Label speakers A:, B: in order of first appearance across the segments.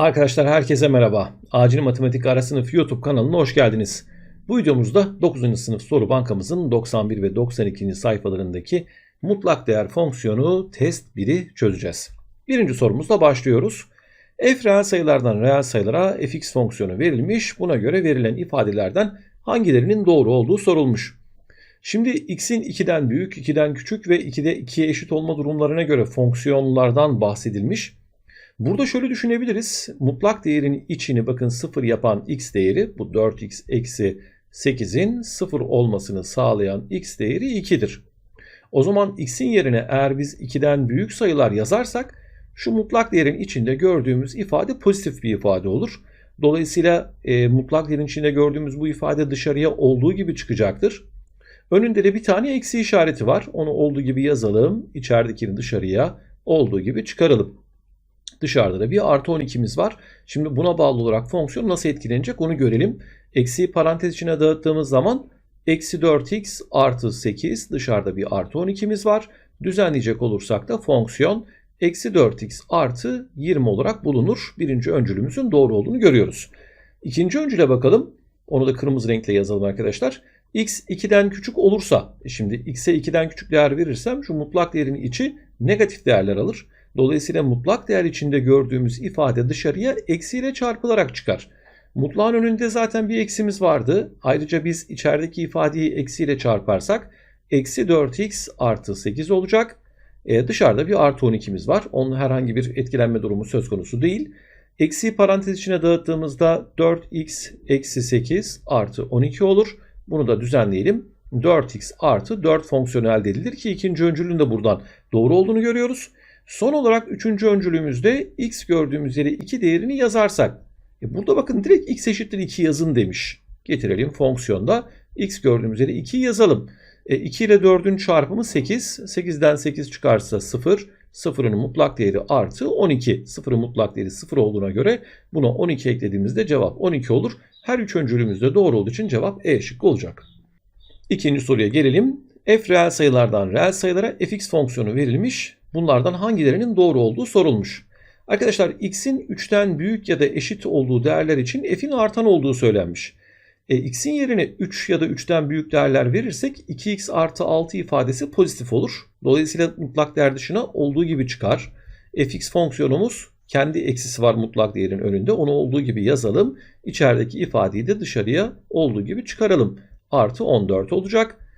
A: Arkadaşlar herkese merhaba. Acil Matematik Ara Sınıf YouTube kanalına hoş geldiniz. Bu videomuzda 9. sınıf soru bankamızın 91 ve 92. sayfalarındaki mutlak değer fonksiyonu test 1'i çözeceğiz. Birinci sorumuzla başlıyoruz. F reel sayılardan reel sayılara fx fonksiyonu verilmiş. Buna göre verilen ifadelerden hangilerinin doğru olduğu sorulmuş. Şimdi x'in 2'den büyük, 2'den küçük ve 2'de 2'ye eşit olma durumlarına göre fonksiyonlardan bahsedilmiş. Burada şöyle düşünebiliriz. Mutlak değerin içini bakın 0 yapan x değeri bu 4x eksi 8'in 0 olmasını sağlayan x değeri 2'dir. O zaman x'in yerine eğer biz 2'den büyük sayılar yazarsak şu mutlak değerin içinde gördüğümüz ifade pozitif bir ifade olur. Dolayısıyla e, mutlak değerin içinde gördüğümüz bu ifade dışarıya olduğu gibi çıkacaktır. Önünde de bir tane eksi işareti var. Onu olduğu gibi yazalım. İçeridekini dışarıya olduğu gibi çıkaralım. Dışarıda da bir artı 12'miz var. Şimdi buna bağlı olarak fonksiyon nasıl etkilenecek onu görelim. Eksiyi parantez içine dağıttığımız zaman eksi 4x artı 8 dışarıda bir artı 12'miz var. Düzenleyecek olursak da fonksiyon eksi 4x artı 20 olarak bulunur. Birinci öncülümüzün doğru olduğunu görüyoruz. İkinci öncüle bakalım. Onu da kırmızı renkle yazalım arkadaşlar. x 2'den küçük olursa, e şimdi x'e 2'den küçük değer verirsem şu mutlak değerin içi negatif değerler alır. Dolayısıyla mutlak değer içinde gördüğümüz ifade dışarıya eksiyle çarpılarak çıkar. Mutlağın önünde zaten bir eksimiz vardı. Ayrıca biz içerideki ifadeyi eksiyle çarparsak eksi 4x artı 8 olacak. E, dışarıda bir artı 12'miz var. Onun herhangi bir etkilenme durumu söz konusu değil. Eksi parantez içine dağıttığımızda 4x eksi 8 artı 12 olur. Bunu da düzenleyelim. 4x artı 4 fonksiyonu elde edilir ki ikinci öncülün de buradan doğru olduğunu görüyoruz. Son olarak üçüncü öncülümüzde x gördüğümüz yere 2 değerini yazarsak. E burada bakın direkt x eşittir 2 yazın demiş. Getirelim fonksiyonda x gördüğümüz yere 2 yazalım. E 2 ile 4'ün çarpımı 8. 8'den 8 çıkarsa 0. 0'ın mutlak değeri artı 12. 0'ın mutlak değeri 0 olduğuna göre buna 12 eklediğimizde cevap 12 olur. Her üç öncülümüzde doğru olduğu için cevap E şıkkı olacak. İkinci soruya gelelim. F reel sayılardan reel sayılara fx fonksiyonu verilmiş. Bunlardan hangilerinin doğru olduğu sorulmuş. Arkadaşlar x'in 3'ten büyük ya da eşit olduğu değerler için f'in artan olduğu söylenmiş. E, x'in yerine 3 ya da 3'ten büyük değerler verirsek 2x artı 6 ifadesi pozitif olur. Dolayısıyla mutlak değer dışına olduğu gibi çıkar. fx fonksiyonumuz kendi eksisi var mutlak değerin önünde. Onu olduğu gibi yazalım. İçerideki ifadeyi de dışarıya olduğu gibi çıkaralım. Artı 14 olacak.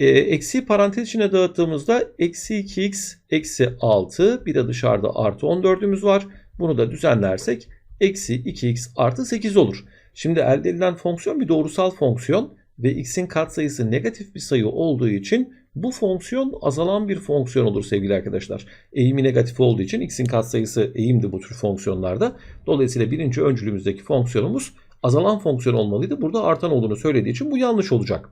A: E, eksi parantez içine dağıttığımızda eksi 2x eksi 6 bir de dışarıda artı 14'ümüz var. Bunu da düzenlersek eksi 2x artı 8 olur. Şimdi elde edilen fonksiyon bir doğrusal fonksiyon ve x'in katsayısı negatif bir sayı olduğu için bu fonksiyon azalan bir fonksiyon olur sevgili arkadaşlar. Eğimi negatif olduğu için x'in katsayısı eğimdi bu tür fonksiyonlarda. Dolayısıyla birinci öncülümüzdeki fonksiyonumuz azalan fonksiyon olmalıydı. Burada artan olduğunu söylediği için bu yanlış olacak.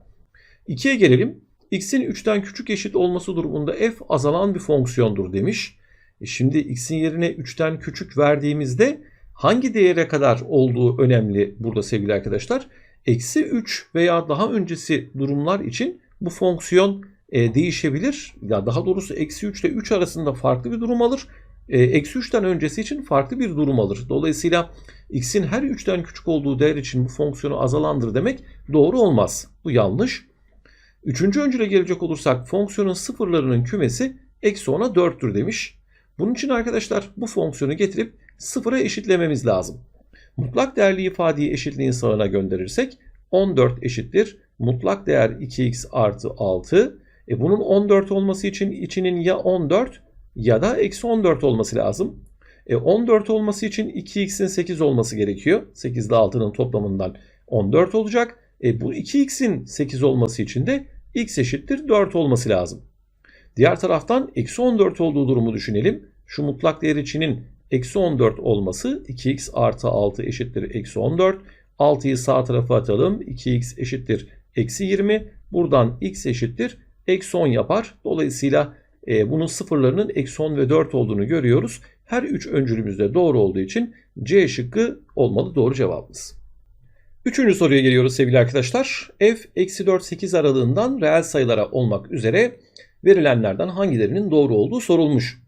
A: 2'ye gelelim x'in 3'ten küçük eşit olması durumunda f azalan bir fonksiyondur demiş. E şimdi x'in yerine 3'ten küçük verdiğimizde hangi değere kadar olduğu önemli burada sevgili arkadaşlar. Eksi 3 veya daha öncesi durumlar için bu fonksiyon e, değişebilir. Ya daha doğrusu eksi 3 ile 3 arasında farklı bir durum alır. E, eksi 3'ten öncesi için farklı bir durum alır. Dolayısıyla x'in her 3'ten küçük olduğu değer için bu fonksiyonu azalandır demek doğru olmaz. Bu yanlış. Üçüncü öncüle gelecek olursak fonksiyonun sıfırlarının kümesi eksi 10'a 4'tür demiş. Bunun için arkadaşlar bu fonksiyonu getirip sıfıra eşitlememiz lazım. Mutlak değerli ifadeyi eşitliğin sağına gönderirsek 14 eşittir. Mutlak değer 2x artı 6. E bunun 14 olması için içinin ya 14 ya da eksi 14 olması lazım. E 14 olması için 2x'in 8 olması gerekiyor. 8 ile 6'nın toplamından 14 olacak. E bu 2x'in 8 olması için de x eşittir 4 olması lazım. Diğer taraftan eksi 14 olduğu durumu düşünelim. Şu mutlak değer içinin eksi 14 olması 2x artı 6 eşittir eksi 14. 6'yı sağ tarafa atalım. 2x eşittir eksi 20. Buradan x eşittir eksi 10 yapar. Dolayısıyla e, bunun sıfırlarının eksi 10 ve 4 olduğunu görüyoruz. Her üç öncülümüzde doğru olduğu için C şıkkı olmalı doğru cevabımız. Üçüncü soruya geliyoruz sevgili arkadaşlar. f eksi 4 8 aralığından reel sayılara olmak üzere verilenlerden hangilerinin doğru olduğu sorulmuş.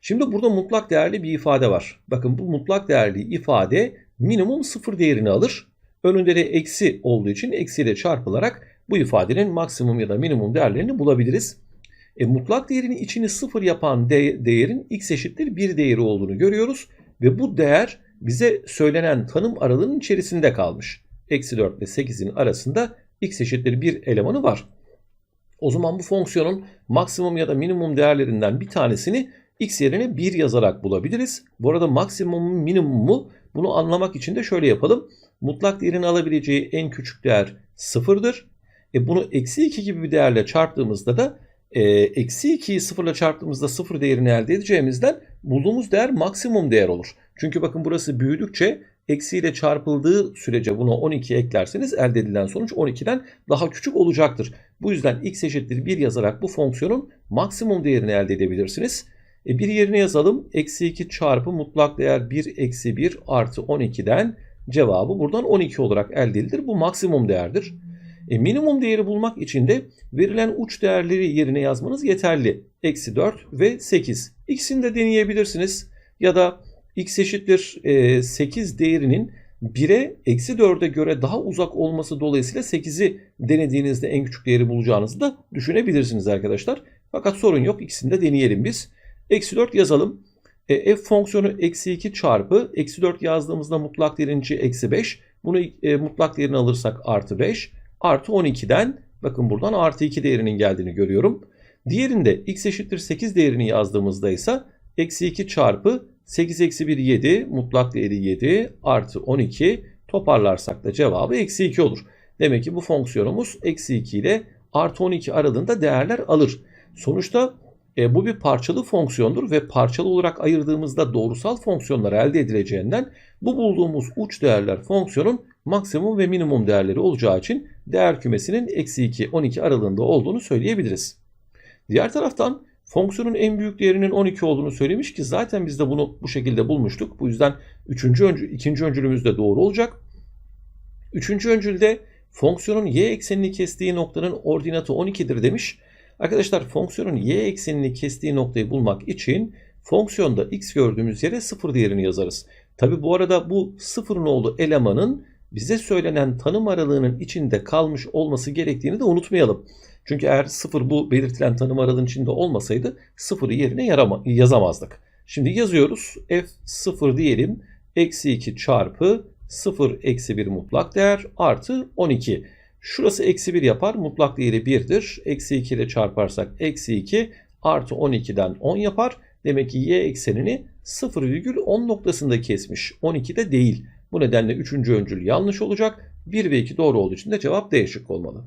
A: Şimdi burada mutlak değerli bir ifade var. Bakın bu mutlak değerli ifade minimum sıfır değerini alır. Önünde de eksi olduğu için eksiyle çarpılarak bu ifadenin maksimum ya da minimum değerlerini bulabiliriz. E, mutlak değerin içini sıfır yapan de değerin x eşittir 1 değeri olduğunu görüyoruz. Ve bu değer bize söylenen tanım aralığının içerisinde kalmış. Eksi 4 ile 8'in arasında x eşittir 1 elemanı var. O zaman bu fonksiyonun maksimum ya da minimum değerlerinden bir tanesini x yerine 1 yazarak bulabiliriz. Bu arada maksimum minimumu bunu anlamak için de şöyle yapalım. Mutlak değerin alabileceği en küçük değer 0'dır. E bunu eksi 2 gibi bir değerle çarptığımızda da e, eksi 2'yi 0 ile çarptığımızda 0 değerini elde edeceğimizden bulduğumuz değer maksimum değer olur. Çünkü bakın burası büyüdükçe eksi ile çarpıldığı sürece buna 12 eklerseniz elde edilen sonuç 12'den daha küçük olacaktır. Bu yüzden x eşittir 1 yazarak bu fonksiyonun maksimum değerini elde edebilirsiniz. E, bir yerine yazalım. Eksi 2 çarpı mutlak değer 1 eksi 1 artı 12'den cevabı buradan 12 olarak elde edilir. Bu maksimum değerdir. E, minimum değeri bulmak için de verilen uç değerleri yerine yazmanız yeterli. Eksi 4 ve 8. İkisini de deneyebilirsiniz. Ya da x eşittir e, 8 değerinin 1'e eksi 4'e göre daha uzak olması dolayısıyla 8'i denediğinizde en küçük değeri bulacağınızı da düşünebilirsiniz arkadaşlar. Fakat sorun yok ikisini de deneyelim biz. Eksi 4 yazalım. E, f fonksiyonu eksi 2 çarpı eksi 4 yazdığımızda mutlak değerin içi eksi 5. Bunu e, mutlak değerini alırsak artı 5 artı 12'den bakın buradan artı 2 değerinin geldiğini görüyorum. Diğerinde x eşittir 8 değerini yazdığımızda ise eksi 2 çarpı 8 eksi 1 7 mutlak değeri 7 artı 12 toparlarsak da cevabı eksi 2 olur. Demek ki bu fonksiyonumuz eksi 2 ile artı 12 aralığında değerler alır. Sonuçta e, bu bir parçalı fonksiyondur ve parçalı olarak ayırdığımızda doğrusal fonksiyonlar elde edileceğinden bu bulduğumuz uç değerler fonksiyonun maksimum ve minimum değerleri olacağı için değer kümesinin eksi 2 12 aralığında olduğunu söyleyebiliriz. Diğer taraftan fonksiyonun en büyük değerinin 12 olduğunu söylemiş ki zaten biz de bunu bu şekilde bulmuştuk. Bu yüzden üçüncü öncü, ikinci öncülümüz de doğru olacak. Üçüncü öncülde fonksiyonun y eksenini kestiği noktanın ordinatı 12'dir demiş. Arkadaşlar fonksiyonun y eksenini kestiği noktayı bulmak için fonksiyonda x gördüğümüz yere 0 değerini yazarız. Tabi bu arada bu 0 nolu elemanın bize söylenen tanım aralığının içinde kalmış olması gerektiğini de unutmayalım. Çünkü eğer 0 bu belirtilen tanım aralığının içinde olmasaydı 0'ı yerine yarama, yazamazdık. Şimdi yazıyoruz. f 0 diyelim. Eksi 2 çarpı 0 eksi 1 mutlak değer artı 12. Şurası eksi 1 yapar. Mutlak değeri 1'dir. Eksi 2 ile çarparsak eksi 2 artı 12'den 10 yapar. Demek ki y eksenini 0,10 noktasında kesmiş. 12'de değil. Bu nedenle 3. öncül yanlış olacak. 1 ve 2 doğru olduğu için de cevap D şıkkı olmalı.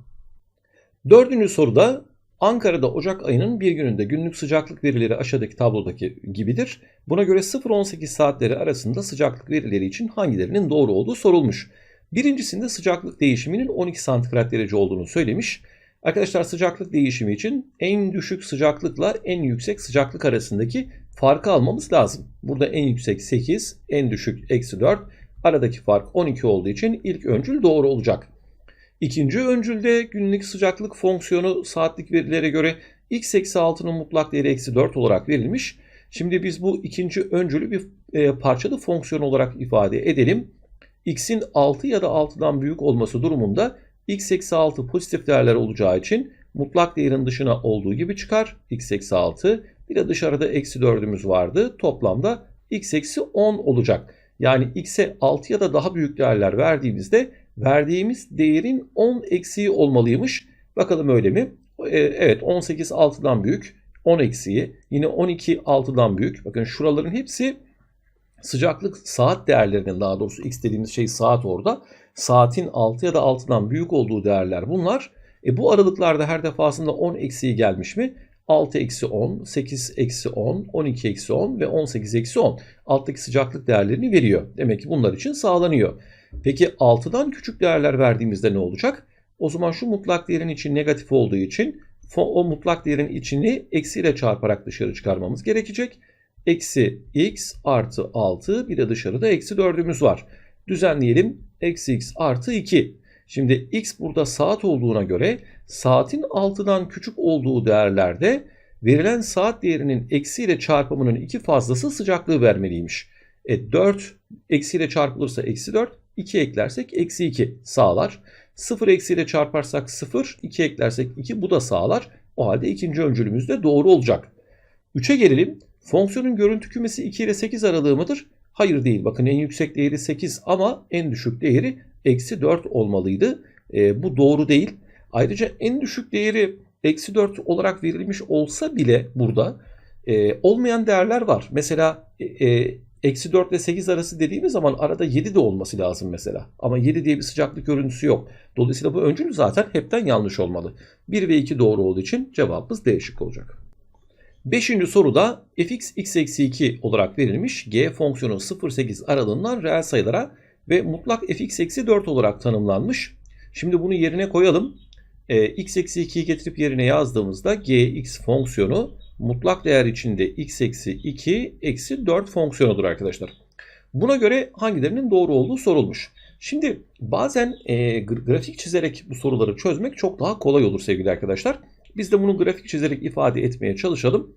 A: Dördüncü soruda Ankara'da Ocak ayının bir gününde günlük sıcaklık verileri aşağıdaki tablodaki gibidir. Buna göre 0-18 saatleri arasında sıcaklık verileri için hangilerinin doğru olduğu sorulmuş. Birincisinde sıcaklık değişiminin 12 santigrat derece olduğunu söylemiş. Arkadaşlar sıcaklık değişimi için en düşük sıcaklıkla en yüksek sıcaklık arasındaki farkı almamız lazım. Burada en yüksek 8, en düşük eksi 4. Aradaki fark 12 olduğu için ilk öncül doğru olacak. İkinci öncülde günlük sıcaklık fonksiyonu saatlik verilere göre x eksi 6'nın mutlak değeri eksi 4 olarak verilmiş. Şimdi biz bu ikinci öncülü bir e, parçalı fonksiyon olarak ifade edelim. x'in 6 ya da 6'dan büyük olması durumunda x eksi 6 pozitif değerler olacağı için mutlak değerin dışına olduğu gibi çıkar. x eksi 6 bir de dışarıda eksi 4'ümüz vardı. Toplamda x eksi 10 olacak. Yani x'e 6 ya da daha büyük değerler verdiğimizde verdiğimiz değerin 10 eksiği olmalıymış. Bakalım öyle mi? Ee, evet 18 6'dan büyük. 10 eksiği. Yine 12 6'dan büyük. Bakın şuraların hepsi sıcaklık saat değerlerinin daha doğrusu x dediğimiz şey saat orada. Saatin 6 ya da 6'dan büyük olduğu değerler bunlar. E bu aralıklarda her defasında 10 eksiği gelmiş mi? 6 eksi 10, 8 eksi 10, 12 eksi 10 ve 18 eksi 10 alttaki sıcaklık değerlerini veriyor. Demek ki bunlar için sağlanıyor. Peki 6'dan küçük değerler verdiğimizde ne olacak? O zaman şu mutlak değerin için negatif olduğu için o mutlak değerin içini eksiyle çarparak dışarı çıkarmamız gerekecek. Eksi x artı 6 bir de dışarıda eksi 4'ümüz var. Düzenleyelim. Eksi x artı 2. Şimdi x burada saat olduğuna göre saatin 6'dan küçük olduğu değerlerde verilen saat değerinin eksiyle çarpımının iki fazlası sıcaklığı vermeliymiş. E 4 eksiyle çarpılırsa eksi 4, 2 eklersek eksi 2 sağlar. 0 eksiyle çarparsak 0, 2 eklersek 2 bu da sağlar. O halde ikinci öncülümüz de doğru olacak. 3'e gelelim. Fonksiyonun görüntü kümesi 2 ile 8 aralığı mıdır? Hayır değil. Bakın en yüksek değeri 8 ama en düşük değeri eksi 4 olmalıydı. E, bu doğru değil. Ayrıca en düşük değeri eksi 4 olarak verilmiş olsa bile burada e, olmayan değerler var. Mesela e, e eksi 4 ile 8 arası dediğimiz zaman arada 7 de olması lazım mesela. Ama 7 diye bir sıcaklık görüntüsü yok. Dolayısıyla bu öncül zaten hepten yanlış olmalı. 1 ve 2 doğru olduğu için cevabımız D şık olacak. Beşinci soruda fx x eksi 2 olarak verilmiş g fonksiyonu 0-8 aralığından reel sayılara ve mutlak fx eksi 4 olarak tanımlanmış. Şimdi bunu yerine koyalım. E, x eksi 2'yi getirip yerine yazdığımızda gx fonksiyonu mutlak değer içinde x eksi 2 eksi 4 fonksiyonudur arkadaşlar. Buna göre hangilerinin doğru olduğu sorulmuş. Şimdi bazen e, grafik çizerek bu soruları çözmek çok daha kolay olur sevgili arkadaşlar. Biz de bunu grafik çizerek ifade etmeye çalışalım.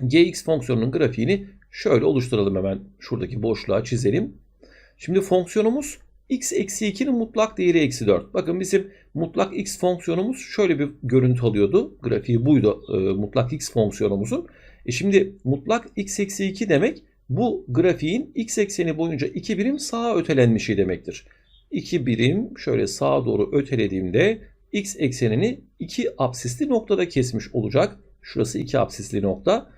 A: gx fonksiyonunun grafiğini şöyle oluşturalım hemen. Şuradaki boşluğa çizelim. Şimdi fonksiyonumuz x eksi 2'nin mutlak değeri eksi 4. Bakın bizim mutlak x fonksiyonumuz şöyle bir görüntü alıyordu. Grafiği buydu e, mutlak x fonksiyonumuzun. E şimdi mutlak x eksi 2 demek bu grafiğin x ekseni boyunca 2 birim sağa ötelenmişi demektir. 2 birim şöyle sağa doğru ötelediğimde x eksenini 2 absisli noktada kesmiş olacak. Şurası 2 absisli nokta.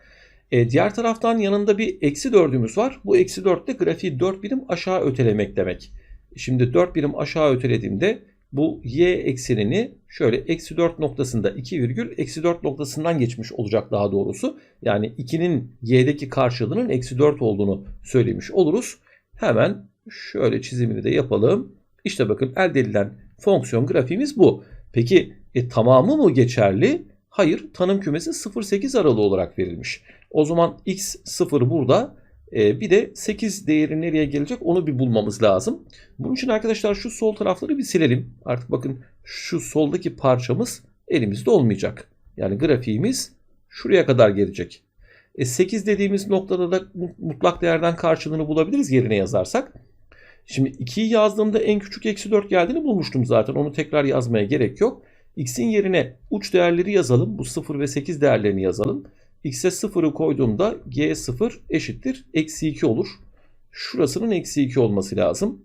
A: E, diğer taraftan yanında bir eksi 4'ümüz var. Bu eksi 4 de grafiği 4 birim aşağı ötelemek demek. Şimdi 4 birim aşağı ötelediğimde bu y eksenini şöyle eksi 4 noktasında 2 virgül eksi 4 noktasından geçmiş olacak daha doğrusu. Yani 2'nin y'deki karşılığının eksi 4 olduğunu söylemiş oluruz. Hemen şöyle çizimini de yapalım. İşte bakın elde edilen fonksiyon grafiğimiz bu. Peki e, tamamı mı geçerli? Hayır tanım kümesi 0-8 aralığı olarak verilmiş. O zaman x 0 burada bir de 8 değeri nereye gelecek onu bir bulmamız lazım. Bunun için arkadaşlar şu sol tarafları bir silelim. Artık bakın şu soldaki parçamız elimizde olmayacak. Yani grafiğimiz şuraya kadar gelecek. E 8 dediğimiz noktada da mutlak değerden karşılığını bulabiliriz yerine yazarsak. Şimdi 2'yi yazdığımda en küçük eksi 4 geldiğini bulmuştum zaten. Onu tekrar yazmaya gerek yok. X'in yerine uç değerleri yazalım. Bu 0 ve 8 değerlerini yazalım. X'e 0'ı koyduğumda G0 eşittir. Eksi 2 olur. Şurasının eksi 2 olması lazım.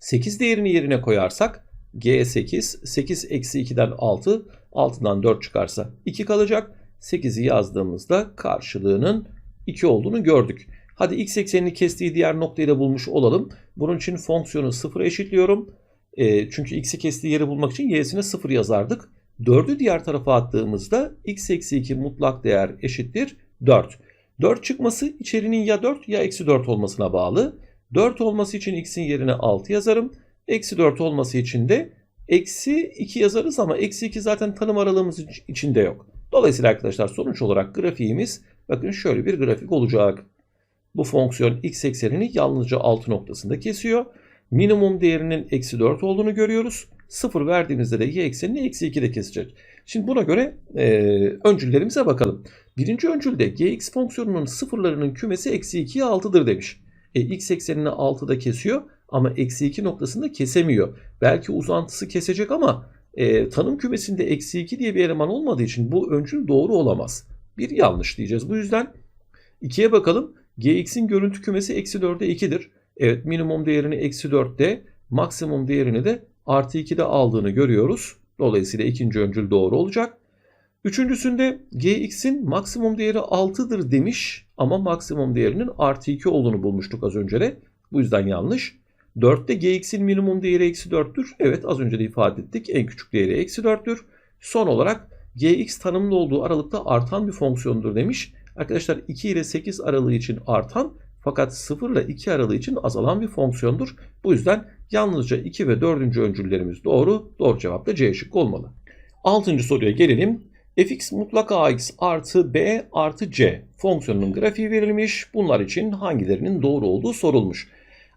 A: 8 değerini yerine koyarsak G8, 8 eksi 2'den 6, 6'dan 4 çıkarsa 2 kalacak. 8'i yazdığımızda karşılığının 2 olduğunu gördük. Hadi x eksenini kestiği diğer noktayı da bulmuş olalım. Bunun için fonksiyonu 0 eşitliyorum. E, çünkü x'i kestiği yeri bulmak için y'sine 0 yazardık. 4'ü diğer tarafa attığımızda x eksi 2 mutlak değer eşittir 4. 4 çıkması içerinin ya 4 ya eksi 4 olmasına bağlı. 4 olması için x'in yerine 6 yazarım. Eksi 4 olması için de eksi 2 yazarız ama eksi 2 zaten tanım aralığımız içinde yok. Dolayısıyla arkadaşlar sonuç olarak grafiğimiz bakın şöyle bir grafik olacak. Bu fonksiyon x eksenini yalnızca 6 noktasında kesiyor. Minimum değerinin eksi 4 olduğunu görüyoruz. 0 verdiğimizde de y eksenini eksi 2 de kesecek. Şimdi buna göre e, öncüllerimize bakalım. Birinci öncülde gx fonksiyonunun sıfırlarının kümesi eksi 2'ye 6'dır demiş. E, x eksenini 6'da kesiyor ama eksi 2 noktasında kesemiyor. Belki uzantısı kesecek ama e, tanım kümesinde eksi 2 diye bir eleman olmadığı için bu öncül doğru olamaz. Bir yanlış diyeceğiz. Bu yüzden 2'ye bakalım. gx'in görüntü kümesi eksi 4'e 2'dir. Evet minimum değerini eksi 4'te maksimum değerini de artı 2'de aldığını görüyoruz. Dolayısıyla ikinci öncül doğru olacak. Üçüncüsünde gx'in maksimum değeri 6'dır demiş ama maksimum değerinin artı 2 olduğunu bulmuştuk az önce de. Bu yüzden yanlış. 4'te gx'in minimum değeri eksi 4'tür. Evet az önce de ifade ettik. En küçük değeri eksi 4'tür. Son olarak gx tanımlı olduğu aralıkta artan bir fonksiyondur demiş. Arkadaşlar 2 ile 8 aralığı için artan fakat 0 ile 2 aralığı için azalan bir fonksiyondur. Bu yüzden yalnızca 2 ve 4. öncüllerimiz doğru. Doğru cevap da C şıkkı olmalı. 6. soruya gelelim. fx mutlak ax artı b artı c fonksiyonunun grafiği verilmiş. Bunlar için hangilerinin doğru olduğu sorulmuş.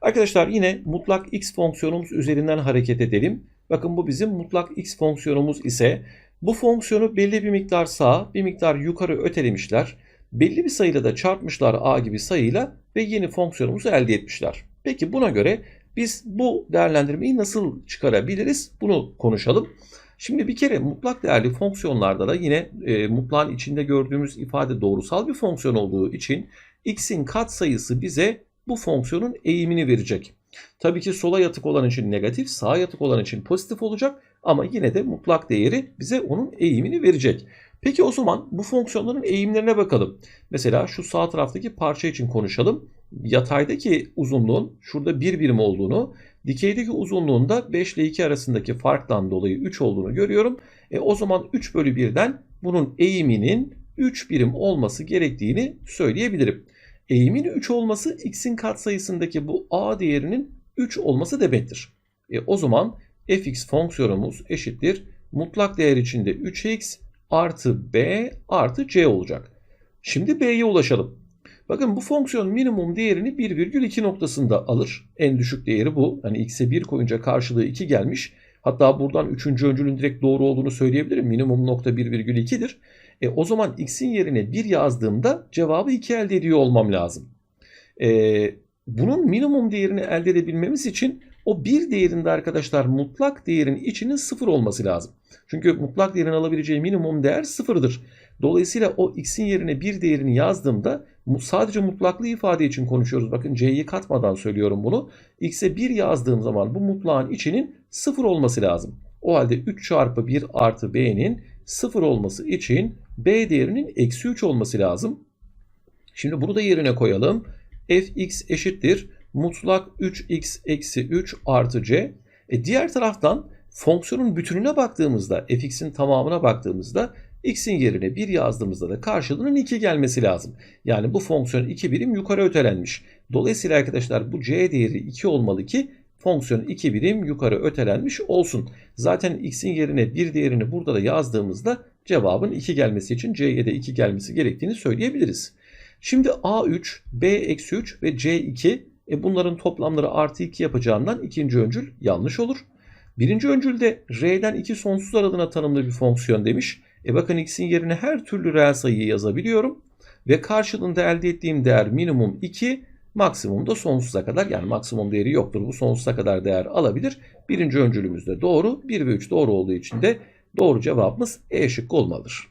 A: Arkadaşlar yine mutlak x fonksiyonumuz üzerinden hareket edelim. Bakın bu bizim mutlak x fonksiyonumuz ise Bu fonksiyonu belli bir miktar sağa, bir miktar yukarı ötelemişler. Belli bir sayıyla da çarpmışlar a gibi sayıyla ve yeni fonksiyonumuzu elde etmişler. Peki buna göre biz bu değerlendirmeyi nasıl çıkarabiliriz? Bunu konuşalım. Şimdi bir kere mutlak değerli fonksiyonlarda da yine e, mutlağın içinde gördüğümüz ifade doğrusal bir fonksiyon olduğu için x'in katsayısı bize bu fonksiyonun eğimini verecek. Tabii ki sola yatık olan için negatif, sağa yatık olan için pozitif olacak ama yine de mutlak değeri bize onun eğimini verecek. Peki o zaman bu fonksiyonların eğimlerine bakalım. Mesela şu sağ taraftaki parça için konuşalım. Yataydaki uzunluğun şurada 1 birim olduğunu, dikeydeki uzunluğunda 5 ile 2 arasındaki farktan dolayı 3 olduğunu görüyorum. E o zaman 3 bölü 1'den bunun eğiminin 3 birim olması gerektiğini söyleyebilirim. Eğimin 3 olması x'in katsayısındaki bu a değerinin 3 olması demektir. E o zaman fx fonksiyonumuz eşittir. Mutlak değer içinde 3x artı b artı c olacak. Şimdi b'ye ulaşalım. Bakın bu fonksiyon minimum değerini 1,2 noktasında alır. En düşük değeri bu. Hani x'e 1 koyunca karşılığı 2 gelmiş. Hatta buradan 3. öncülün direkt doğru olduğunu söyleyebilirim. Minimum nokta 1,2'dir. E, o zaman x'in yerine 1 yazdığımda cevabı 2 elde ediyor olmam lazım. E, bunun minimum değerini elde edebilmemiz için o 1 değerinde arkadaşlar mutlak değerin içinin 0 olması lazım. Çünkü mutlak değerin alabileceği minimum değer 0'dır. Dolayısıyla o x'in yerine 1 değerini yazdığımda sadece mutlaklığı ifade için konuşuyoruz. Bakın c'yi katmadan söylüyorum bunu. x'e 1 yazdığım zaman bu mutlağın içinin 0 olması lazım. O halde 3 çarpı 1 artı b'nin 0 olması için b değerinin eksi 3 olması lazım. Şimdi bunu da yerine koyalım. fx eşittir mutlak 3x eksi 3 artı c. E diğer taraftan fonksiyonun bütününe baktığımızda fx'in tamamına baktığımızda x'in yerine 1 yazdığımızda da karşılığının 2 gelmesi lazım. Yani bu fonksiyon 2 birim yukarı ötelenmiş. Dolayısıyla arkadaşlar bu c değeri 2 olmalı ki fonksiyon 2 birim yukarı ötelenmiş olsun. Zaten x'in yerine 1 değerini burada da yazdığımızda cevabın 2 gelmesi için c'ye de 2 gelmesi gerektiğini söyleyebiliriz. Şimdi a3, b-3 ve c2 e bunların toplamları artı 2 yapacağından ikinci öncül yanlış olur. Birinci öncülde r'den 2 sonsuz aralığına tanımlı bir fonksiyon demiş. E bakın x'in yerine her türlü reel sayıyı yazabiliyorum. Ve karşılığında elde ettiğim değer minimum 2, maksimum da sonsuza kadar yani maksimum değeri yoktur. Bu sonsuza kadar değer alabilir. Birinci öncülümüzde doğru. 1 ve 3 doğru olduğu için de doğru cevabımız E şıkkı olmalıdır.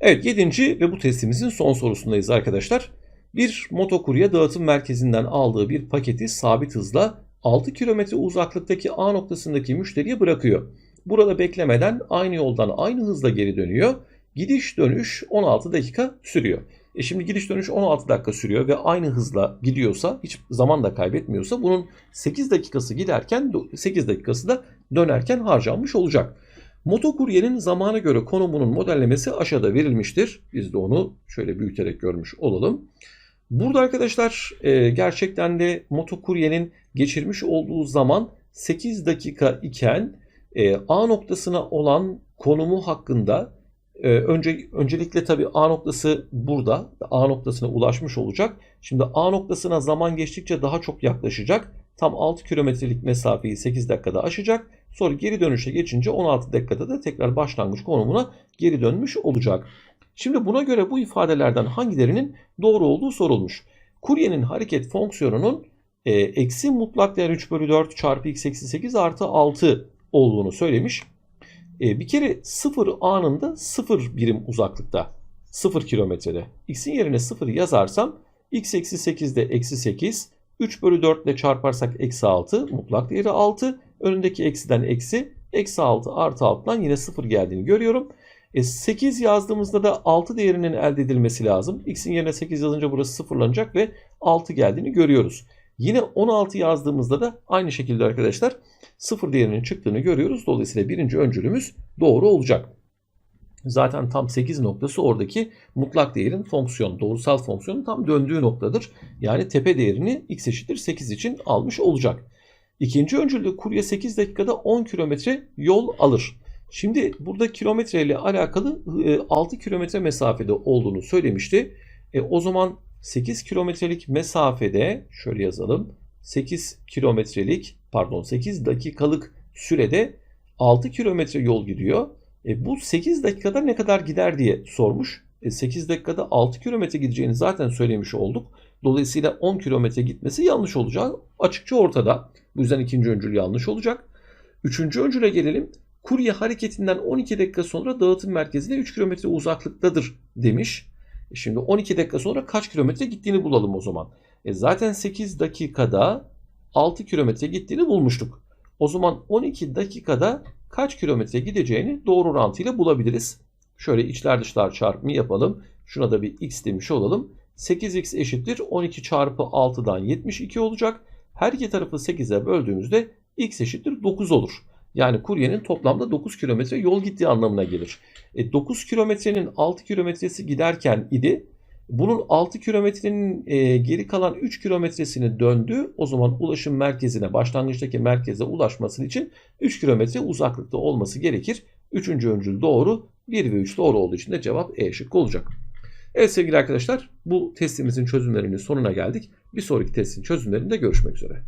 A: Evet 7. ve bu testimizin son sorusundayız arkadaşlar. Bir motokurye dağıtım merkezinden aldığı bir paketi sabit hızla 6 kilometre uzaklıktaki A noktasındaki müşteriye bırakıyor. Burada beklemeden aynı yoldan aynı hızla geri dönüyor. Gidiş dönüş 16 dakika sürüyor. E şimdi gidiş dönüş 16 dakika sürüyor ve aynı hızla gidiyorsa hiç zaman da kaybetmiyorsa bunun 8 dakikası giderken 8 dakikası da dönerken harcanmış olacak. Motokuryenin zamana göre konumunun modellemesi aşağıda verilmiştir. Biz de onu şöyle büyüterek görmüş olalım. Burada arkadaşlar e, gerçekten de motokuryenin geçirmiş olduğu zaman 8 dakika iken e, A noktasına olan konumu hakkında e, önce öncelikle tabii A noktası burada. A noktasına ulaşmış olacak. Şimdi A noktasına zaman geçtikçe daha çok yaklaşacak. Tam 6 kilometrelik mesafeyi 8 dakikada aşacak. Sonra geri dönüşe geçince 16 dakikada da tekrar başlangıç konumuna geri dönmüş olacak. Şimdi buna göre bu ifadelerden hangilerinin doğru olduğu sorulmuş. Kuryenin hareket fonksiyonunun e, eksi mutlak değer 3 bölü 4 çarpı x eksi 8 artı 6 olduğunu söylemiş. E, bir kere 0 anında 0 birim uzaklıkta. 0 kilometrede. X'in yerine 0 yazarsam x eksi 8 de eksi 8. 3 bölü 4 ile çarparsak eksi 6. Mutlak değeri 6. Önündeki eksiden eksi. Eksi 6 artı 6'dan yine 0 geldiğini görüyorum. E 8 yazdığımızda da 6 değerinin elde edilmesi lazım. X'in yerine 8 yazınca burası sıfırlanacak ve 6 geldiğini görüyoruz. Yine 16 yazdığımızda da aynı şekilde arkadaşlar 0 değerinin çıktığını görüyoruz. Dolayısıyla birinci öncülümüz doğru olacak. Zaten tam 8 noktası oradaki mutlak değerin fonksiyon, doğrusal fonksiyonun tam döndüğü noktadır. Yani tepe değerini x eşittir 8 için almış olacak. İkinci öncülde kurye 8 dakikada 10 kilometre yol alır. Şimdi burada kilometre ile alakalı 6 e, kilometre mesafede olduğunu söylemişti. E, o zaman 8 kilometrelik mesafede şöyle yazalım. 8 kilometrelik pardon 8 dakikalık sürede 6 kilometre yol gidiyor. E, bu 8 dakikada ne kadar gider diye sormuş. E, 8 dakikada 6 kilometre gideceğini zaten söylemiş olduk. Dolayısıyla 10 kilometre gitmesi yanlış olacak. Açıkça ortada. Bu yüzden ikinci öncül yanlış olacak. Üçüncü öncüle gelelim. Kurye hareketinden 12 dakika sonra dağıtım merkezine 3 kilometre uzaklıktadır demiş. Şimdi 12 dakika sonra kaç kilometre gittiğini bulalım o zaman. E zaten 8 dakikada 6 kilometre gittiğini bulmuştuk. O zaman 12 dakikada kaç kilometre gideceğini doğru orantıyla bulabiliriz. Şöyle içler dışlar çarpımı yapalım. Şuna da bir x demiş olalım. 8x eşittir 12 çarpı 6'dan 72 olacak. Her iki tarafı 8'e böldüğümüzde x eşittir 9 olur. Yani kuryenin toplamda 9 kilometre yol gittiği anlamına gelir. E 9 kilometrenin 6 kilometresi giderken idi. Bunun 6 kilometrenin e, geri kalan 3 kilometresini döndü. O zaman ulaşım merkezine, başlangıçtaki merkeze ulaşması için 3 kilometre uzaklıkta olması gerekir. Üçüncü öncül doğru, 1 ve 3 doğru olduğu için de cevap E şıkkı olacak. Evet sevgili arkadaşlar bu testimizin çözümlerinin sonuna geldik. Bir sonraki testin çözümlerinde görüşmek üzere.